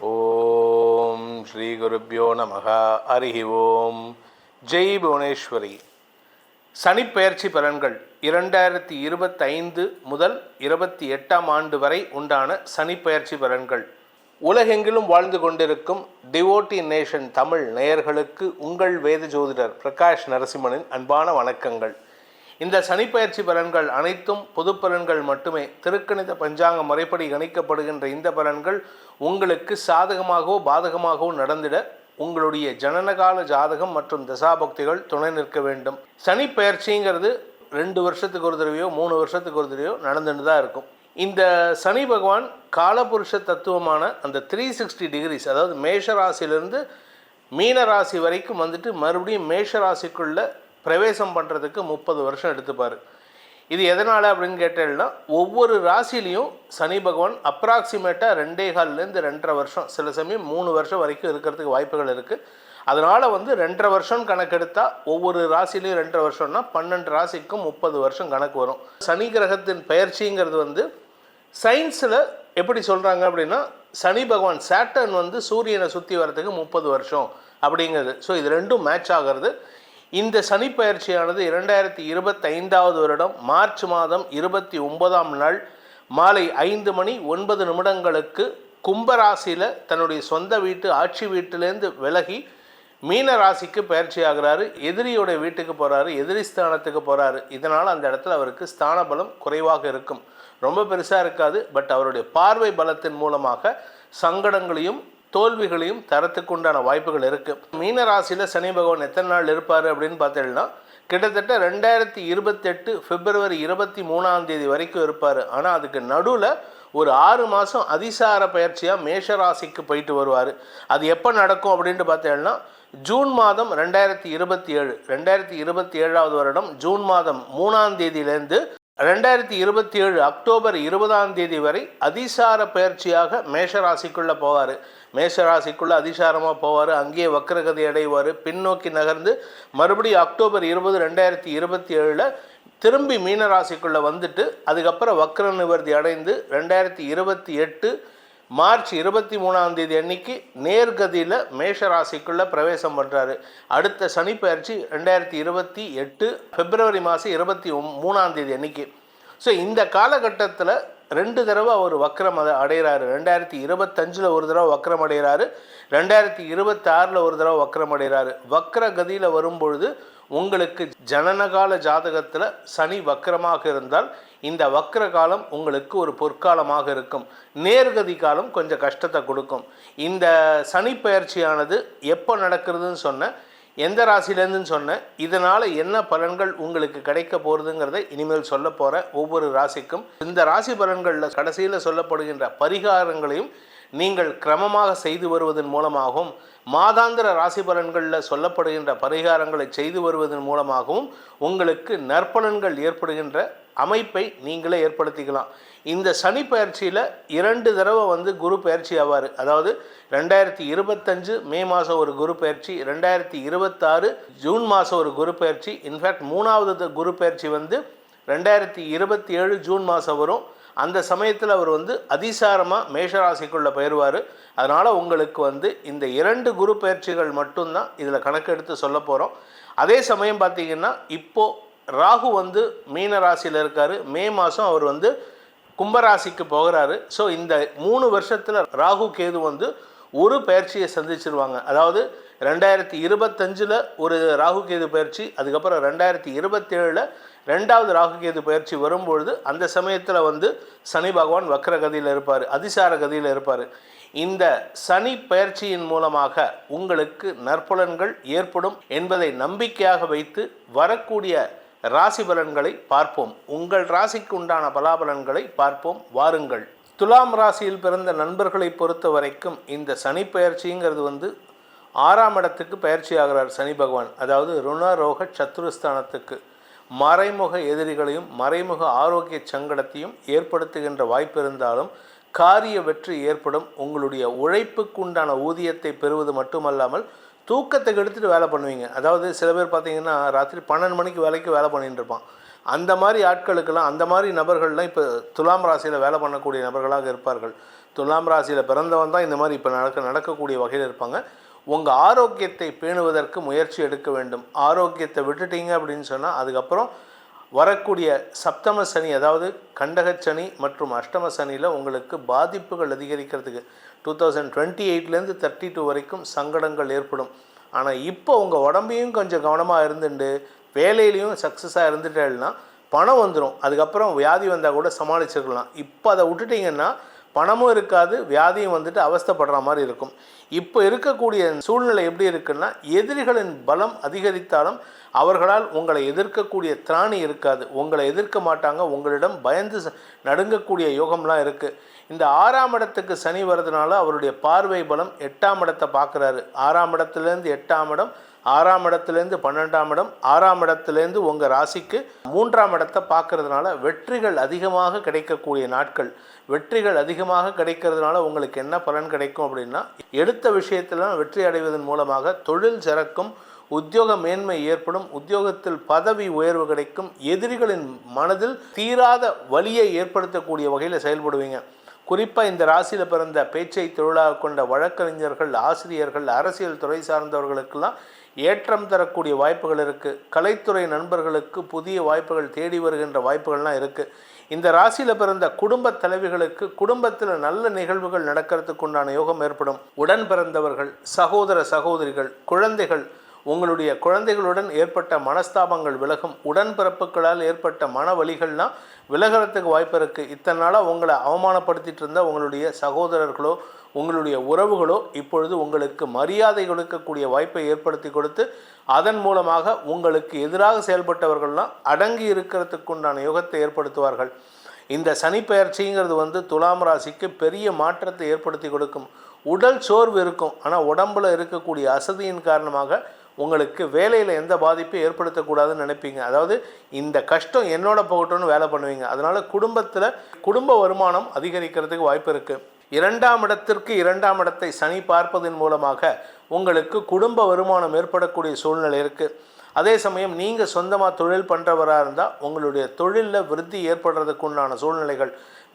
ஓம் ஸ்ரீ குருப்பியோ நமகா அரிஹி ஓம். ஜெய் புவனேஸ்வரி. சனிப்பெயர்ச்சி பலன்கள். இரண்டாயிரத்தி இருபத்தைந்து முதல் இருபத்தி எட்டாம் ஆண்டு வரை உண்டான சனிப்பெயர்ச்சி பலன்கள். உலகெங்கிலும் வாழ்ந்து கொண்டிருக்கும் டிவோட்டி நேஷன் தமிழ் நேயர்களுக்கு உங்கள் வேத ஜோதிடர் பிரகாஷ் நரசிம்மனின் அன்பான வணக்கங்கள். இந்த சனிப்பெயர்ச்சி பலன்கள் அனைத்தும் பொது பலன்கள் மட்டுமே. திருக்கணித பஞ்சாங்க முறைப்படி கணிக்கப்படுகின்ற இந்த பலன்கள் உங்களுக்கு சாதகமாகவோ பாதகமாகவோ நடந்திட உங்களுடைய ஜனனகால ஜாதகம் மற்றும் தசாபக்திகள் துணை நிற்க வேண்டும். சனி பெயர்ச்சிங்கிறது ரெண்டு வருஷத்துக்கு ஒரு தடவையோ மூணு வருஷத்துக்கு ஒரு தடவையோ நடந்துட்டு தான் இருக்கும். இந்த சனி பகவான் காலபுருஷ தத்துவமான அந்த த்ரீ சிக்ஸ்டி டிகிரிஸ் அதாவது மேஷ ராசியிலிருந்து மீன ராசி வரைக்கும் வந்துட்டு மறுபடியும் மேஷ ராசிக்குள்ளே பிரவேசம் பண்ணுறதுக்கு முப்பது வருஷம் எடுத்துப்பார். இது எதனால் அப்படின்னு கேட்டேன்னா ஒவ்வொரு ராசிலையும் சனி பகவான் அப்ராக்சிமேட்டாக ரெண்டே கால்லேருந்து ரெண்டரை வருஷம் சில சமயம் மூணு வருஷம் வரைக்கும் இருக்கிறதுக்கு வாய்ப்புகள் இருக்குது அதனால் வந்து ரெண்டரை வருஷம் கணக்கெடுத்தால் ஒவ்வொரு ராசிலையும் ரெண்டரை வருஷம்னா பன்னெண்டு ராசிக்கும் முப்பது வருஷம் கணக்கு வரும். சனி கிரகத்தின் பெயர்ச்சிங்கிறது வந்து சயின்ஸில் எப்படி சொல்கிறாங்க அப்படின்னா சனி பகவான் சேட்டர்ன் வந்து சூரியனை சுற்றி வர்றதுக்கு முப்பது வருஷம் அப்படிங்கிறது. ஸோ இது ரெண்டும் மேட்ச் ஆகிறது. இந்த சனி பயிற்சியானது இரண்டாயிரத்தி இருபத்தைந்தாவது வருடம் மார்ச் மாதம் இருபத்தி ஒன்பதாம் நாள் மாலை ஐந்து மணி ஒன்பது நிமிடங்களுக்கு கும்பராசியில் தன்னுடைய சொந்த வீட்டு ஆட்சி வீட்டிலேருந்து விலகி மீன ராசிக்கு பயிற்சி ஆகிறாரு எதிரியோட வீட்டுக்கு போகிறாரு எதிரி ஸ்தானத்துக்கு போகிறாரு இதனால் அந்த இடத்துல அவருக்கு ஸ்தான பலம் குறைவாக இருக்கும். ரொம்ப பெருசாக இருக்காது பட் அவருடைய பார்வை பலத்தின் மூலமாக சங்கடங்களையும் தோல்விகளையும் தரத்துக்கு உண்டான வாய்ப்புகள் இருக்குது மீன ராசியில் சனி பகவான் எத்தனை நாள் இருப்பார் அப்படின்னு பார்த்தீங்கன்னா கிட்டத்தட்ட ரெண்டாயிரத்தி இருபத்தெட்டு பிப்ரவரி இருபத்தி மூணாம் தேதி வரைக்கும் இருப்பார். ஆனால் அதுக்கு நடுவில் ஒரு ஆறு மாதம் அதிசார பயிற்சியாக மேஷ ராசிக்கு போயிட்டு வருவார். அது எப்போ நடக்கும் அப்படின்ட்டு பார்த்தீங்கன்னா ஜூன் மாதம் ரெண்டாயிரத்தி இருபத்தி ஏழு ரெண்டாயிரத்தி இருபத்தி ஏழாவது வருடம் ஜூன் மாதம் மூணாம் தேதியிலேருந்து ரெண்டாயிரத்தி இருபத்தி ஏழு அக்டோபர் இருபதாம் தேதி வரை அதிசார பயிற்சியாக மேஷராசிக்குள்ளே போவார். மேஷராசிக்குள்ளே அதிசாரமாக போவார் அங்கேயே வக்கரகதி அடைவார் பின்னோக்கி நகர்ந்து மறுபடியும் அக்டோபர் இருபது ரெண்டாயிரத்தி இருபத்தி ஏழில் திரும்பி மீனராசிக்குள்ளே வந்துட்டு அதுக்கப்புறம் வக்ர நிவர்த்தி அடைந்து ரெண்டாயிரத்தி இருபத்தி எட்டு மார்ச் இருபத்தி மூணாம் தேதி அன்னைக்கு நேர்கதியில் மேஷராசிக்குள்ளே பிரவேசம் பண்ணுறாரு அடுத்த சனிப்பயிற்சி ரெண்டாயிரத்தி இருபத்தி எட்டு பிப்ரவரி மாதம் இருபத்தி மூணாம் தேதி அன்னைக்கு. ஸோ இந்த காலகட்டத்தில் ரெண்டு தடவை அவர் வக்ரம் அதை அடைகிறாரு. ரெண்டாயிரத்தி இருபத்தஞ்சில் ஒரு தடவை வக்ரம் அடைகிறாரு. ரெண்டாயிரத்தி இருபத்தாறில் ஒரு தடவை வக்ரம் அடைகிறாரு. வக்ர கதியில் வரும்பொழுது உங்களுக்கு ஜனனகால ஜாதகத்தில் சனி வக்ரமாக இருந்தால் இந்த வக்ர காலம் உங்களுக்கு ஒரு பொற்காலமாக இருக்கும். நேர்கதி காலம் கொஞ்சம் கஷ்டத்தை கொடுக்கும். இந்த சனி பயிற்சியானது எப்போ நடக்கிறதுன்னு சொன்ன எந்த ராசிலேருந்துன்னு சொன்னேன் இதனால் என்ன பலன்கள் உங்களுக்கு கிடைக்க போகிறதுங்கிறத இனிமேல் சொல்ல போகிற ஒவ்வொரு ராசிக்கும். இந்த ராசி பலன்களில் கடைசியில் சொல்லப்படுகின்ற பரிகாரங்களையும் நீங்கள் கிரமமாக செய்து வருவதன் மூலமாகவும் மாதாந்திர ராசி பலன்களில் சொல்லப்படுகின்ற பரிகாரங்களை செய்து வருவதன் மூலமாகவும் உங்களுக்கு நற்பலன்கள் ஏற்படுகின்ற அமைப்பை நீங்களே ஏற்படுத்திக்கலாம். இந்த சனி பயிற்சியில் இரண்டு தடவை வந்து குரு பயிற்சி ஆவார். அதாவது ரெண்டாயிரத்தி இருபத்தஞ்சு மே மாதம் ஒரு குரு பயிற்சி ரெண்டாயிரத்தி இருபத்தாறு ஜூன் மாதம் ஒரு குரு பயிற்சி. இன்ஃபேக்ட் மூணாவது குரு பயிற்சி வந்து ரெண்டாயிரத்தி இருபத்தி ஏழு ஜூன் மாதம் வரும். அந்த சமயத்தில் அவர் வந்து அதிசாரமாக மேஷராசிக்குள்ளே பயிர்வார். அதனால் உங்களுக்கு வந்து இந்த இரண்டு குரு பயிற்சிகள் மட்டும்தான் இதில் கணக்கெடுத்து சொல்ல போகிறோம் அதே சமயம் பார்த்திங்கன்னா இப்போது ராகு வந்து மீன ராசியில் இருக்கார். மே மாதம் அவர் வந்து கும்பராசிக்கு போகிறாரு. ஸோ இந்த மூணு வருஷத்தில் ராகு கேது வந்து ஒரு பயிற்சியை சந்திச்சிருவாங்க. அதாவது ரெண்டாயிரத்தி இருபத்தஞ்சில் ஒரு ராகு கேது பயிற்சி அதுக்கப்புறம் ரெண்டாயிரத்தி இருபத்தேழில் ரெண்டாவது ராகு கேது பயிற்சி வரும்பொழுது அந்த சமயத்தில் வந்து சனி பகவான் வக்ர கதியில் இருப்பார் அதிசார கதியில் இருப்பார். இந்த சனி பயிற்சியின் மூலமாக உங்களுக்கு நற்பலன்கள் ஏற்படும் என்பதை நம்பிக்கையாக வைத்து வரக்கூடிய ராசி பலன்களை பார்ப்போம். உங்கள் ராசிக்கு உண்டான பலாபலன்களை பார்ப்போம். வாருங்கள். துலாம் ராசியில் பிறந்த நண்பர்களை பொறுத்த வரைக்கும் இந்த சனி பயிற்சிங்கிறது வந்து ஆறாம் இடத்துக்கு பயிற்சி ஆகிறார் சனி பகவான். அதாவது ருணரோக சத்துருஸ்தானத்துக்கு மறைமுக எதிரிகளையும் மறைமுக ஆரோக்கிய சங்கடத்தையும் ஏற்படுத்துகின்ற வாய்ப்பு இருந்தாலும் காரிய வெற்றி ஏற்படும். உங்களுடைய உழைப்புக்கு உண்டான ஊதியத்தை பெறுவது மட்டுமல்லாமல் தூக்கத்தை கெடுத்துட்டு வேலை பண்ணுவீங்க. அதாவது சில பேர் பார்த்தீங்கன்னா ராத்திரி பன்னெண்டு மணிக்கு வேலைக்கு வேலை பண்ணிகிட்டு இருப்பான். அந்த மாதிரி ஆட்களுக்கெல்லாம் அந்த மாதிரி நபர்கள்லாம் இப்போ துலாம் ராசியில் வேலை பண்ணக்கூடிய நபர்களாக இருப்பார்கள். துலாம் ராசியில் பிறந்தவன் தான் இந்த மாதிரி இப்போ நடக்க நடக்கக்கூடிய வகையில் இருப்பாங்க. உங்கள் ஆரோக்கியத்தை பேணுவதற்கு முயற்சி எடுக்க வேண்டும். ஆரோக்கியத்தை விட்டுட்டீங்க அப்படின்னு சொன்னால் அதுக்கப்புறம் வரக்கூடிய சப்தம சனி அதாவது கண்டகச் சனி மற்றும் அஷ்டம சனியில் உங்களுக்கு பாதிப்புகள் அதிகரிக்கிறதுக்கு டூ தௌசண்ட் டுவெண்ட்டி எயிட்லேருந்து தேர்ட்டி டூ வரைக்கும் சங்கடங்கள் ஏற்படும். ஆனால் இப்போ உங்கள் உடம்பையும் கொஞ்சம் கவனமாக இருந்துட்டு வேலையிலையும் சக்ஸஸாக இருந்துட்டேன்னா பணம் வந்துடும் அதுக்கப்புறம் வியாதி வந்தால் கூட சமாளிச்சிருக்கலாம். இப்போ அதை விட்டுட்டிங்கன்னா பணமும் இருக்காது வியாதியும் வந்துட்டு அவஸ்தப்படுற மாதிரி இருக்கும். இப்போ இருக்கக்கூடிய சூழ்நிலை எப்படி இருக்குன்னா எதிரிகளின் பலம் அதிகரித்தாலும் அவர்களால் உங்களை எதிர்க்கக்கூடிய திராணி இருக்காது. உங்களை எதிர்க்க மாட்டாங்க உங்களிடம் பயந்து ச- நடுங்கக்கூடிய யோகம்லாம் இருக்குது இந்த ஆறாம் இடத்துக்கு சனி வர்றதுனால அவருடைய பார்வை பலம் எட்டாம் இடத்தை பார்க்குறாரு. ஆறாம் இடத்துலேருந்து எட்டாம் இடம் ஆறாம் இடத்துலேருந்து பன்னெண்டாம் இடம் ஆறாம் இடத்துலேருந்து உங்கள் ராசிக்கு மூன்றாம் இடத்தை பார்க்கறதுனால வெற்றிகள் அதிகமாக கிடைக்கக்கூடிய நாட்கள். வெற்றிகள் அதிகமாக கிடைக்கிறதுனால உங்களுக்கு என்ன பலன் கிடைக்கும் அப்படின்னா எடுத்த விஷயத்திலாம் வெற்றி அடைவதன் மூலமாக தொழில் சிறக்கும் உத்தியோக மேன்மை ஏற்படும் உத்தியோகத்தில் பதவி உயர்வு கிடைக்கும் எதிரிகளின் மனதில் தீராத வலியை ஏற்படுத்தக்கூடிய வகையில் செயல்படுவீங்க. குறிப்பாக இந்த ராசியில் பிறந்த பேச்சை தொழிலாக கொண்ட வழக்கறிஞர்கள் ஆசிரியர்கள் அரசியல் துறை சார்ந்தவர்களுக்கெல்லாம் ஏற்றம் தரக்கூடிய வாய்ப்புகள் இருக்குது கலைத்துறை நண்பர்களுக்கு புதிய வாய்ப்புகள் தேடி வருகின்ற வாய்ப்புகள்லாம் இருக்குது இந்த ராசியில் பிறந்த குடும்ப தலைவிகளுக்கு குடும்பத்தில் நல்ல நிகழ்வுகள் நடக்கிறதுக்கு உண்டான யோகம் ஏற்படும். உடன் பிறந்தவர்கள் சகோதர சகோதரிகள் குழந்தைகள் உங்களுடைய குழந்தைகளுடன் ஏற்பட்ட மனஸ்தாபங்கள் விலகும். உடன்பிறப்புகளால் ஏற்பட்ட மன வலிகள்லாம் விலகிறதுக்கு வாய்ப்பு இருக்குது இத்தனை நாளாக உங்களை அவமானப்படுத்திட்டு இருந்தால் உங்களுடைய சகோதரர்களோ உங்களுடைய உறவுகளோ இப்பொழுது உங்களுக்கு மரியாதை கொடுக்கக்கூடிய வாய்ப்பை ஏற்படுத்தி கொடுத்து அதன் மூலமாக உங்களுக்கு எதிராக செயல்பட்டவர்கள்லாம் அடங்கி இருக்கிறதுக்கு உண்டான யோகத்தை ஏற்படுத்துவார்கள். இந்த சனி பெயர்ச்சிங்கிறது வந்து துலாம் ராசிக்கு பெரிய மாற்றத்தை ஏற்படுத்தி கொடுக்கும். உடல் சோர்வு இருக்கும். ஆனால் உடம்புல இருக்கக்கூடிய அசதியின் காரணமாக உங்களுக்கு வேலையில் எந்த பாதிப்பும் ஏற்படுத்தக்கூடாதுன்னு நினைப்பீங்க. அதாவது இந்த கஷ்டம் என்னோட போகட்டும்னு வேலை பண்ணுவீங்க. அதனால் குடும்பத்தில் குடும்ப வருமானம் அதிகரிக்கிறதுக்கு வாய்ப்பு இருக்குது இரண்டாம் இடத்திற்கு இரண்டாம் இடத்தை சனி பார்ப்பதன் மூலமாக உங்களுக்கு குடும்ப வருமானம் ஏற்படக்கூடிய சூழ்நிலை இருக்குது அதே சமயம் நீங்கள் சொந்தமாக தொழில் பண்ணுறவராக இருந்தால் உங்களுடைய தொழிலில் விருத்தி ஏற்படுறதுக்கு உண்டான சூழ்நிலைகள்.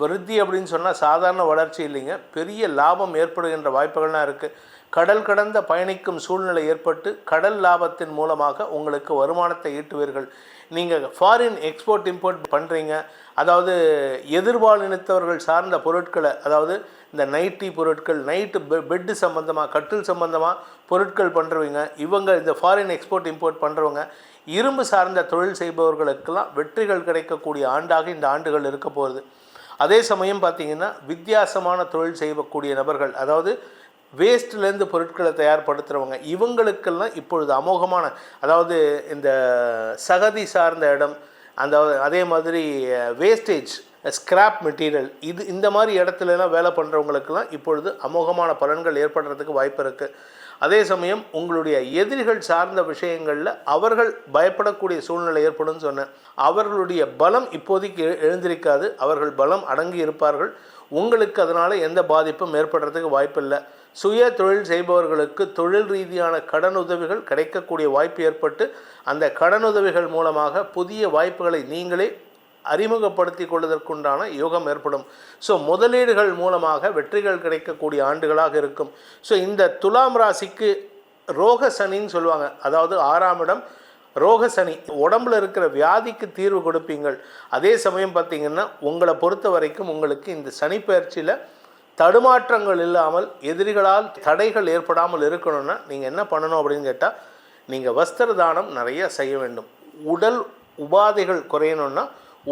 விருத்தி அப்படின்னு சொன்னால் சாதாரண வளர்ச்சி இல்லைங்க. பெரிய லாபம் ஏற்படுகின்ற வாய்ப்புகள்லாம் இருக்குது கடல் கடந்த பயணிக்கும் சூழ்நிலை ஏற்பட்டு கடல் லாபத்தின் மூலமாக உங்களுக்கு வருமானத்தை ஈட்டுவீர்கள். நீங்கள் ஃபாரின் எக்ஸ்போர்ட் இம்போர்ட் பண்ணுறீங்க அதாவது எதிர்பாலினத்தவர்கள் சார்ந்த பொருட்களை அதாவது இந்த நைட்டி பொருட்கள் நைட்டு பெ பெட்டு சம்மந்தமாக கட்டில் சம்மந்தமாக பொருட்கள் பண்ணுறவங்க இவங்க இந்த ஃபாரின் எக்ஸ்போர்ட் இம்போர்ட் பண்ணுறவங்க இரும்பு சார்ந்த தொழில் செய்பவர்களுக்கெல்லாம் வெற்றிகள் கிடைக்கக்கூடிய ஆண்டாக இந்த ஆண்டுகள் இருக்க போகிறது அதே சமயம் பார்த்தீங்கன்னா வித்தியாசமான தொழில் செய்யக்கூடிய நபர்கள் அதாவது வேஸ்ட்லேருந்து பொருட்களை தயார்படுத்துகிறவங்க இவங்களுக்கெல்லாம் இப்பொழுது அமோகமான அதாவது இந்த சகதி சார்ந்த இடம் அந்த அதே மாதிரி வேஸ்டேஜ் ஸ்கிராப் மெட்டீரியல் இது இந்த மாதிரி இடத்துலலாம் வேலை பண்ணுறவங்களுக்கெல்லாம் இப்பொழுது அமோகமான பலன்கள் ஏற்படுறதுக்கு வாய்ப்பு இருக்குது அதே சமயம் உங்களுடைய எதிரிகள் சார்ந்த விஷயங்களில் அவர்கள் பயப்படக்கூடிய சூழ்நிலை ஏற்படும்னு சொன்னேன். அவர்களுடைய பலம் இப்போதைக்கு எழு- எழுந்திருக்காது. அவர்கள் பலம் அடங்கி இருப்பார்கள். உங்களுக்கு அதனால் எந்த பாதிப்பும் ஏற்படுறதுக்கு வாய்ப்பில்லை. சுய தொழில் செய்பவர்களுக்கு தொழில் ரீதியான கடன் உதவிகள் கிடைக்கக்கூடிய வாய்ப்பு ஏற்பட்டு அந்த கடனுதவிகள் மூலமாக புதிய வாய்ப்புகளை நீங்களே அறிமுகப்படுத்தி கொள்வதற்குண்டான யோகம் ஏற்படும். ஸோ முதலீடுகள் மூலமாக வெற்றிகள் கிடைக்கக்கூடிய ஆண்டுகளாக இருக்கும். ஸோ இந்த துலாம் ராசிக்கு ரோக சனின்னு சொல்லுவாங்க. அதாவது ஆறாம் இடம் ரோக சனி. உடம்புல இருக்கிற வியாதிக்கு தீர்வு கொடுப்பீங்கள். அதே சமயம் பார்த்தீங்கன்னா உங்களை பொறுத்த வரைக்கும் உங்களுக்கு இந்த சனி பயிற்சியில் தடுமாற்றங்கள் இல்லாமல் எதிரிகளால் தடைகள் ஏற்படாமல் இருக்கணும்னா நீங்கள் என்ன பண்ணணும் அப்படின்னு கேட்டால் நீங்கள் வஸ்திர தானம் நிறைய செய்ய வேண்டும். உடல் உபாதைகள் குறையணும்னா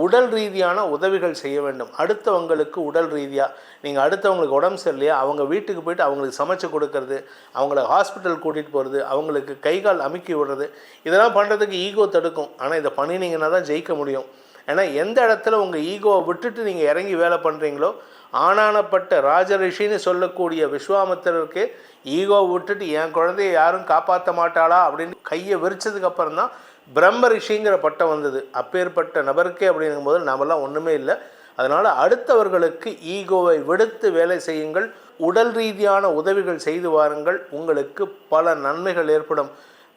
உடல் ரீதியான உதவிகள் செய்ய வேண்டும். அடுத்தவங்களுக்கு உடல் ரீதியாக நீங்கள் அடுத்தவங்களுக்கு உடம்பு சரியில்லையா அவங்க வீட்டுக்கு போயிட்டு அவங்களுக்கு சமைச்சு கொடுக்கறது அவங்கள ஹாஸ்பிட்டல் கூட்டிகிட்டு போகிறது அவங்களுக்கு கை கால் அமுக்கி விடுறது இதெல்லாம் பண்ணுறதுக்கு ஈகோ தடுக்கும். ஆனால் இதை பண்ணினீங்கன்னா தான் ஜெயிக்க முடியும். ஏன்னா எந்த இடத்துல உங்கள் ஈகோவை விட்டுட்டு நீங்கள் இறங்கி வேலை பண்ணுறீங்களோ ஆனானப்பட்ட ராஜரிஷின்னு சொல்லக்கூடிய விஸ்வாமித்திரருக்கு ஈகோ விட்டுட்டு என் குழந்தைய யாரும் காப்பாற்ற மாட்டாளா? அப்படின்னு கையை விரிச்சதுக்கப்புறம் தான் பிரம்ம ரிஷிங்கிற பட்டம் வந்தது. அப்பேற்பட்ட நபருக்கே அப்படிங்கும்போது நாமெல்லாம் ஒன்றுமே இல்லை. அதனால் அடுத்தவர்களுக்கு ஈகோவை விடுத்து வேலை செய்யுங்கள். உடல் ரீதியான உதவிகள் செய்து வாருங்கள். உங்களுக்கு பல நன்மைகள் ஏற்படும்.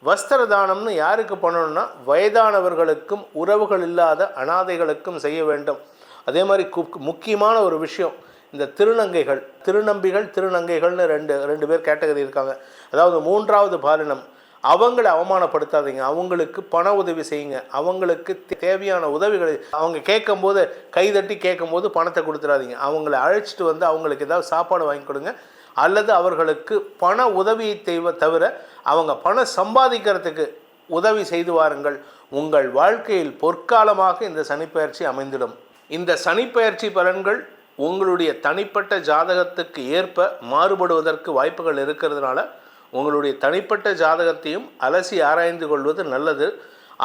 வஸ்திர தானம்னு யாருக்கு பண்ணணும்னா வயதானவர்களுக்கும் உறவுகள் இல்லாத அனாதைகளுக்கும் செய்ய வேண்டும். அதே மாதிரி கு- முக்கியமான ஒரு விஷயம் இந்த திருநங்கைகள் திருநம்பிகள் திருநங்கைகள்னு ரெண்டு ரெண்டு பேர் கேட்டகரி இருக்காங்க. அதாவது மூன்றாவது பாலினம் அவங்கள அவமானப்படுத்தாதீங்க அவங்களுக்கு பண உதவி செய்யுங்க அவங்களுக்கு தேவையான உதவிகளை அவங்க கேட்கும்போது கைதட்டி கேட்கும்போது பணத்தை கொடுத்துடாதீங்க அவங்கள அழைச்சிட்டு வந்து அவங்களுக்கு ஏதாவது சாப்பாடு வாங்கி கொடுங்க. அல்லது அவர்களுக்கு பண உதவியை தெய்வ தவிர அவங்க பணம் சம்பாதிக்கிறதுக்கு உதவி செய்து வாருங்கள். உங்கள் வாழ்க்கையில் பொற்காலமாக இந்த சனிப்பெயர்ச்சி அமைந்திடும். இந்த சனிப்பெயர்ச்சி பலன்கள் உங்களுடைய தனிப்பட்ட ஜாதகத்துக்கு ஏற்ப மாறுபடுவதற்கு வாய்ப்புகள் இருக்கிறதுனால உங்களுடைய தனிப்பட்ட ஜாதகத்தையும் அலசி ஆராய்ந்து கொள்வது நல்லது.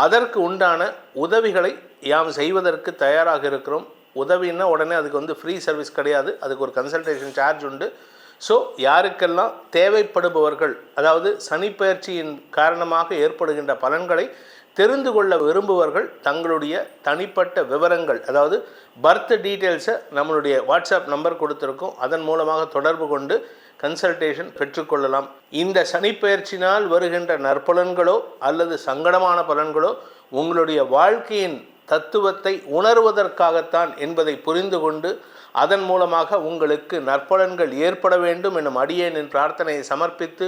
அதற்கு உண்டான உதவிகளை யாம் செய்வதற்கு தயாராக இருக்கிறோம். உதவின்னா உடனே அதுக்கு வந்து ஃப்ரீ சர்வீஸ் கிடையாது. அதுக்கு ஒரு கன்சல்டேஷன் சார்ஜ் உண்டு. ஸோ யாருக்கெல்லாம் தேவைப்படுபவர்கள் அதாவது சனிப்பெயர்ச்சியின் காரணமாக ஏற்படுகின்ற பலன்களை தெரிந்து கொள்ள விரும்புவர்கள் தங்களுடைய தனிப்பட்ட விவரங்கள் அதாவது பர்த் டீட்டெயில்ஸை நம்மளுடைய வாட்ஸ்அப் நம்பர் கொடுத்துருக்கோம். அதன் மூலமாக தொடர்பு கொண்டு கன்சல்டேஷன் பெற்றுக்கொள்ளலாம் இந்த சனிப்பெயர்ச்சினால் வருகின்ற நற்பலன்களோ அல்லது சங்கடமான பலன்களோ உங்களுடைய வாழ்க்கையின் தத்துவத்தை உணர்வதற்காகத்தான் என்பதை புரிந்து கொண்டு அதன் மூலமாக உங்களுக்கு நற்பலன்கள் ஏற்பட வேண்டும் எனும் அடியேனின் பிரார்த்தனையை சமர்ப்பித்து